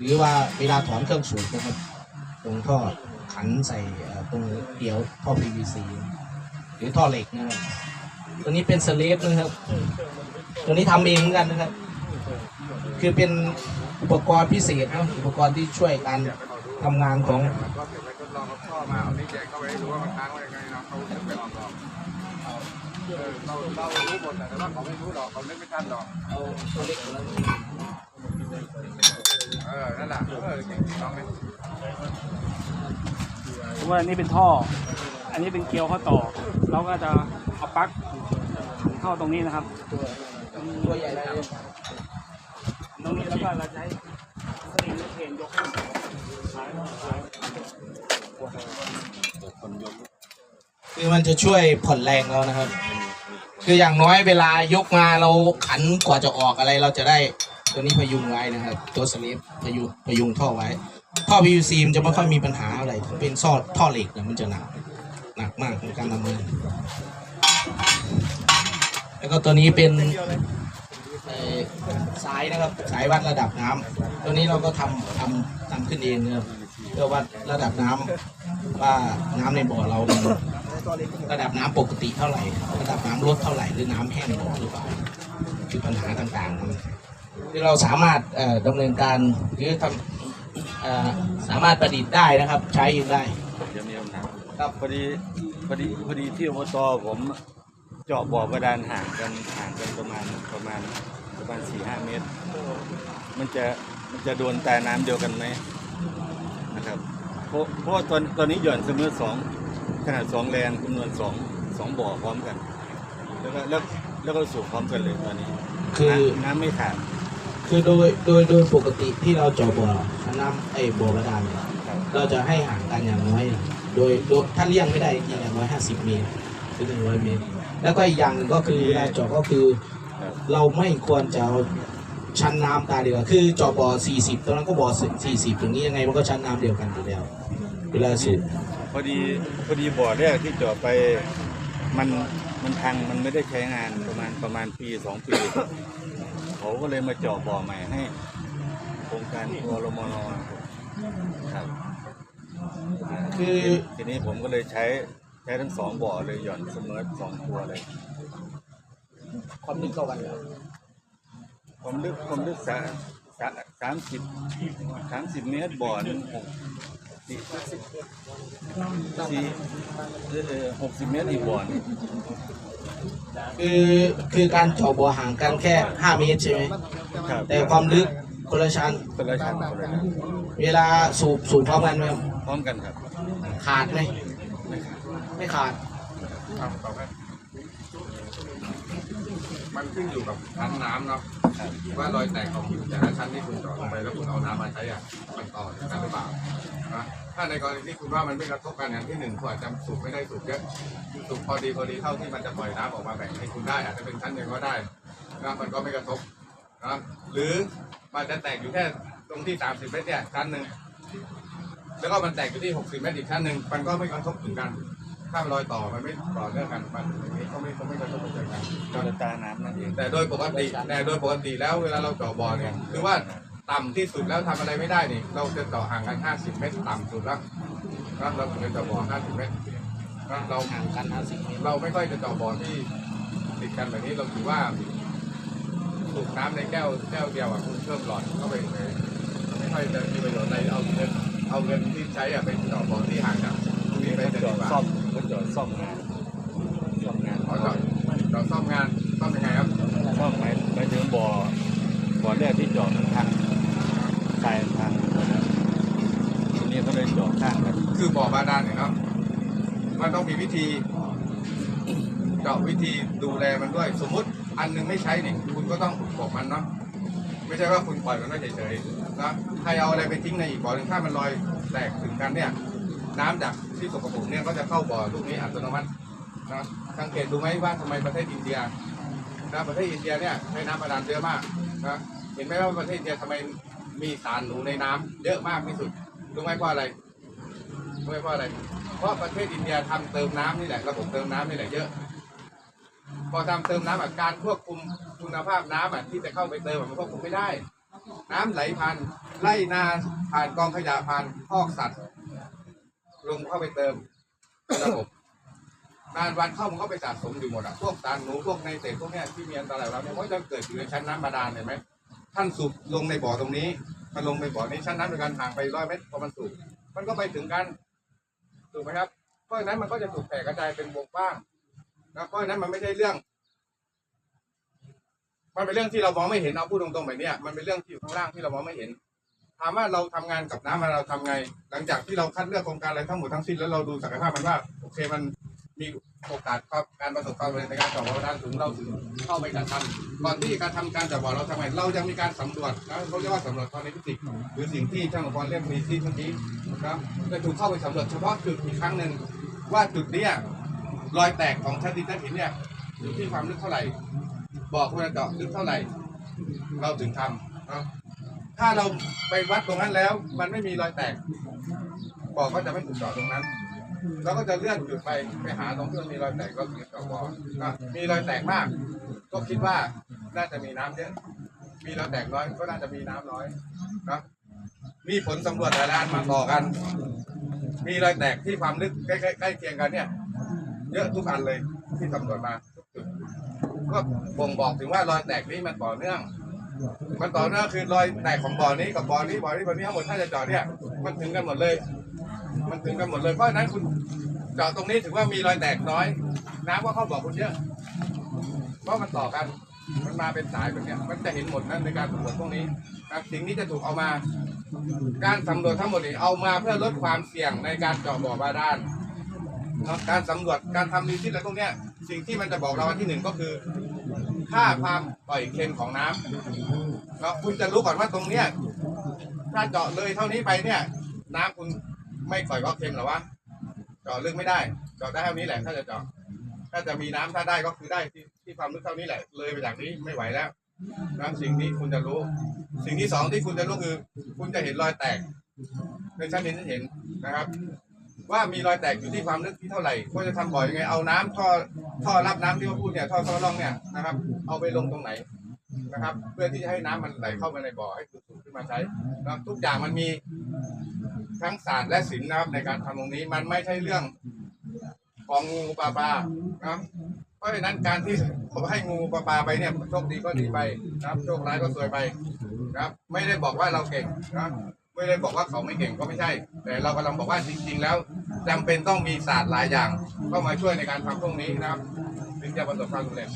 หรือว่าเวลาถอนเครื่องสูบนะครับ ตรงท่อขันใส่ตรงเดี่ยวท่อ PVC หรือท่อเหล็กนะครับ ตัวนี้เป็นสเลฟนะครับ ตัวนี้ทำเองเหมือนกันนะครับ คือเป็นอุปกรณ์พิเศษนะอุปกรณ์ที่ช่วยการทำงานของเก็บไว้ทดลองเอาท่อมาเอานี่แจกเข้าไว้ดูว่ามันค้างไว้ยังไงเนะเขานึกไม่ออกหรอกเออเราเรารู้หมดแต่ว่าเขาไม่รู้หรอกเขานึกไม่ทันหรอกเอาตัวเล็กตัวนั้น ผมว่าอันนี้เป็นท่อ อันนี้เป็นเกลียวข้อต่อ เราก็จะเอาปลั๊กเข้าตรงนี้นะครับ ตัวใหญ่เลยตรงนี้แล้วก็เราใช้สลิงหรือเพนยกขึ้นยซ้ายคือมันจะช่วยผ่อนแรงเรานะครับ คืออย่างน้อยเวลายกมาเราขันกว่าจะออกอะไรเราจะได้ ตัวนี้พยุงไว้นะครับ ตัวสลิปพยุงพยุงท่อไว้ ท่อ PVC มันจะไม่ค่อยมีปัญหาอะไรถ้าเป็นซอดท่อเหล็กเนี่ยมันจะหนักหนักมากในการทำงานแล้วก็ตัวนี้เป็นสายนะครับสายวัดระดับน้ำตัวนี้เราก็ทำทำทำขึ้นเองนะครับเพื่อวัดระดับน้ำว่าน้ำในบ่อเรา ระดับน้ำปกติเท่าไหร่ ระดับน้ำลดเท่าไหร่หรือน้ำแห้งบ่อหรือเปล่าคือปัญหาต่างๆนะ ครับที่เราสามารถเอ่อดำเนินการหรือทำเอ่อสามารถประดิษฐ์ได้นะครับ ใช้เองได้เดี๋ยวมีคำถามครับพอดีพอดีพอดีที่อบตผมเจาะบ่อบาดาลห่างกันห่างกันประมาณประมาณประมาณสี่ห้าเมตร มันจะมันจะโดนแต่น้ำเดียวกันไหมนะครับเพราะเพราะว่าตอนตอนนี้หย่อนเสมอสองขนาดสองแรงจำนวนสองสองบ่อพร้อมกัน แล้วก็แล้วแล้วก็สูบพร้อมกันเลยตอนนี้ คือน้ำน้ำไม่ขาด คือโดยโดยโดยปกติที่เราเจาะบ่อน้ำไอ้บ่อบาดาลเนี่ยครับเราจะให้ห่างกันอย่างน้อย โดยโดยถ้าเลี่ยงไม่ได้จริงๆอย่างน้อยห้าสิบเมตรถึงหนึ่งร้อยเมตร แล้วก็อีกอย่างหนึ่งก็คือเวลาเจาะก็คือครับเราไม่ควรจะเอาชั้นน้ำตาเดียวกันคือเจาะบ่อสี่สิบตรงนั้นก็บ่อสี่สิบอย่างนี้ยังไงมันก็ชั้นน้ำเดียวกันอยู่แล้ว เวลาสูบพอดีพอดีบ่อแรกที่เจาะไปมันมันพังมันไม่ได้ใช้งานประมาณประมาณปีสองปี เขาก็เลยมาเจาะบ่อใหม่ให้โครงการกรมนครับคือทีนี้ผมก็เลยใช้ใช้ทั้งสองบ่อเลยหย่อนเสมอสองตัวเลย ความลึกเข้ากันแล้วความลึกความลึกสาสาสามสิบสามสิบเมตรบ่อหนึงหก สี่สี่เออหกสิบเมตรอีกบ่อหนึงคือคือการเจาะบ่อห่างกันแค่ห้าเมตรใช่ไหมครับแต่ความลึกคนละชั้นคนละชั้นคนละชั้นเวลาสูบสูบพร้อมกันไหมครับพร้อมกันครับ ขาดไหมไม่ขาดครับต่อไปมันขึ้นอยู่กับชั้นน้ำเนาะ ว่ารอยแตกของผิวแต่ละชั้นที่คุณเจาะลงไปแล้วคุณเอาน้ำมาใช้อะมันต่อกันหรือเปล่านะถ้าในกรณีที่คุณว่ามันไม่กระทบกันอย่างที่หนึ่งคุณอาจจะสูบไม่ได้สูบเยอะสูบพอดีพอดีเท่าที่มันจะปล่อยน้ำออกมาแบ่งให้คุณได้อาจจะเป็นชั้นเดียวก็ได้นะมันก็ไม่กระทบนะหรือมันจะแตกอยู่แค่ตรงที่ 30 เมตรเนี่ยชั้นหนึ่งแล้วก็มันแตกอยู่ที่ 60 เมตรอีกชั้นหนึ่งมันก็ไม่กระทบถึงกัน ถ้ารอยต่อมันไม่ต่อเนื่องกันมันอย่างนี้ก็ไม่ก็ไม่กระทบถึงกันคนละตาน้ำนั่นเองแต่โดยปกติแต่โดยปกติแล้วเวลาเราเจาะบ่อเนี่ยคือว่าต่ำที่สุดแล้วทำอะไรไม่ได้นี่เราจะเจาะห่างกัน 50 เมตรต่ำสุดแล้วนะเราถึงจะเจาะบ่อ 50 เมตรนะเราห่างกัน 50 เมตรเราไม่ค่อยจะเจาะบ่อที่ติดกันแบบนี้เราถือว่าสูบน้ำในแก้วแก้วเดียวอะคุณเพิ่อมหลอดเข้าไปเลยไม่ค่อยจะมีประโยชน์อะไรเอาเงินเอาเงินที่ใช้อะไปเจาะบ่อที่ห่างจากตรงนี้ไปจะดีกว่า ซ่อม ก็จอดซ่อมงานซ่อมงานขอเราเราซ่อมงานซ่อมยังไงครับซ่อมหมายหมายถึงบ่อบ่อแรกที่เจอดมันพังทรายมันพังหมดแล้วทีนี้ก็เลยเจาะข้างกันคือบ่อบาดาลเนี่ยเนาะมันต้องมีวิธีเจาะวิธีดูแลมันด้วย สมมุติอันหนึงไม่ใช้เนี่ยคุณก็ต้องบอกมันเนาะไม่ใช่ว่าคุณปล่อยมันไว้เฉยๆนะใครเอาอะไรไปทิ้งในอีกบ่อหนึ่งถ้ามันลอยแตกถึงกันเนี่ย น้ำจากที่สกปรกเนี่ยก็จะเข้าบ่อลูกนี้อัตโนมัตินะสังเกตดูไหมว่าทำไมประเทศอินเดียนะประเทศอินเดียเนี่ยใช้น้ำบาดาลเยอะมากนะเห็นไหมว่าประเทศอินเดียทำไมมีสารหนูในน้ำเยอะมากที่สุดรู้ไหมเพราะอะไรรู้ไหมเพราะอะไร เพราะประเทศอินเดียทำเติมน้ำนี่แหละระบบเติมน้ำนี่แหละเยอะ พอทำเติมน้ำอะการควบคุมคุณภาพน้ำอะที่จะเข้าไปเติมมันควบคุมไม่ได้ น้ำไหลผ่านไล่นาผ่านกองขยะผ่านคอกสัตว์ ลงเข้าไปเติมระบบนานวันเข้ามันก็ไปสะสมอยู่หมดอะพวกสารหนูพวกในเศษพวกเนี้ยที่มีอันตรายแล้วเนี่ยมันจะเกิดอยู่ในชั้นน้ำบาดาลเห็นไหมท่านสูบลงในบ่อตรงนี้มันลงในบ่อนี้ชั้นน้ำในการห่างไปร้อยเมตรพอมันสูบมันก็ไปถึงกันถูกไหมครับเพราะฉะนั้นมันก็จะถูกแผ่กระจายเป็นวงกว้างนะเพราะฉะนั้นมันไม่ใช่เรื่อง มันเป็นเรื่องที่เรามองไม่เห็นเอาพูดตรงๆแบบเนี้ยมันเป็นเรื่องที่อยู่ข้างล่างที่เรามองไม่เห็น ถามว่าเราทำงานกับน้ำมาเราทำไง หลังจากที่เราคัดเลือกโครงการอะไรทั้งหมดทั้งสิ้นแล้วเราดูศักยภาพมันว่าโอเคมันมีโอกาสครับการประสบความสำเร็จในการจาะบ่อด้านถึงเราถึงเข้าไปจัดทำก่อนที่การทำการจาะบ่อเราทำไงเรายังมีการสำรวจนะเขาเรียกว่าสำรวจตอนนี้ฟิสิกหรือสิ่งที่ช่างอุปกรณ์เรียกมีที่เมื่อกี้นะครับจะถูกเข้าไปสำรวจเฉพาะจุดอีกครั้งหนึ่งว่าจุดเนี้ยรอยแตกของชั้นดินชั้นหินเนี่ยอยู่ที่ความลึกเท่าไหร่บ่อควรจะเจาะลึกเท่าไหร่ เราถึงทำนะ ถ้าเราไปวัดตรงนั้นแล้ว มันไม่มีรอยแตกบ่อก็จะไม่ถูกเจาะตรงนั้นเราก็จะเลื่อนจุดไปไปหาตรงที่มันมีรอยแตกก็คือเจาะบ่อนะมีรอยแตกมาก ก็คิดว่าน่าจะมีน้ำเยอะมีรอยแตกน้อยก็น่าจะมีน้ำน้อยนะมีผลสำรวจหลายอันมาต่อกัน มีรอยแตกที่ความลึกใกล้ใกล้เคียงกันเนี่ย เยอะทุกอันเลยที่สำรวจมาทุกจุดก็บ่งบอกถึงว่ารอยแตกนี้มันต่อเนื่อง มันต่อเนื่องคือรอยแตกของบ่อนี้กับบ่อนี้บ่อนี้บ่อนี้ทั้งหมดถ้าจะเจาะเนี่ยมันถึงกันหมดเลย มันถึงกันหมดเลยเพราะฉะนั้นคุณเจาะตรงนี้ถือว่ามีรอยแตกน้อย น้ำก็เข้าบ่อคุณเยอะเพราะมันต่อกันมันมาเป็นสายแบบเนี้ยมันจะเห็นหมดนั่นในการสำรวจพวกนี้นะครับสิ่งนี้จะถูกเอามา การสำรวจทั้งหมดนี้เอามาเพื่อลดความเสี่ยงในการเจาะบ่อบาดาลเนการสำรวจการทำรีซิตอะไรพวกเนี้ยสิ่งที่มันจะบอกเราอันที่หนึ่งก็คือ ค่าความปล่อยเค็มของน้ำเนาะคุณจะรู้ก่อนว่าตรงเนี้ยถ้าเจาะเลยเท่านี้ไปเนี่ย น้ำคุณไม่ปล่อยว่าเค็มหรอวะเจาะลึกไม่ได้ เจาะได้เท่านี้แหละ ถ้าจะเจาะถ้าจะมีน้ำถ้าได้ก็คือได้ที่ที่ความลึกเท่านี้แหละ เลยไปจากนี้ไม่ไหวแล้วนะสิ่งนี้คุณจะรู้ สิ่งที่สองที่คุณจะรู้คือ คุณจะเห็นรอยแตกในชั้นดินที่เห็นนะครับ ว่ามีรอยแตกอยู่ที่ความลึกที่เท่าไหร่ก็จะทำบ่อยยังไงเอาน้ำท่อท่อรับน้ำที่ว่าพูดเนี่ยท่อท่อร่องเนี่ยนะครับ เอาไปลงตรงไหนนะครับ เพื่อที่จะให้น้ำมันไหลเข้ามาในบ่อให้สูบขึ้นมาใช้นะทุกอย่างมันมีทั้งศาสตร์และศิลป์นะครับในการทำตรงนี้มันไม่ใช่เรื่องของงูปลาปลานะครับเพราะฉะนั้นการที่ผมให้งูปลาปลาไปเนี่ยโชคดีก็ดีไปนะครับโชคร้ายก็สวยไปนะครับ ไม่ได้บอกว่าเราเก่งนะไม่ได้บอกว่าเขาไม่เก่งก็ไม่ใช่ แต่เรากำลังบอกว่าจริง ๆ แล้ว จำเป็นต้องมีศาสตร์หลายอย่างเข้ามาช่วยในการทำตรงนี้นะครับ ถึงจะประสบความสำเร็จ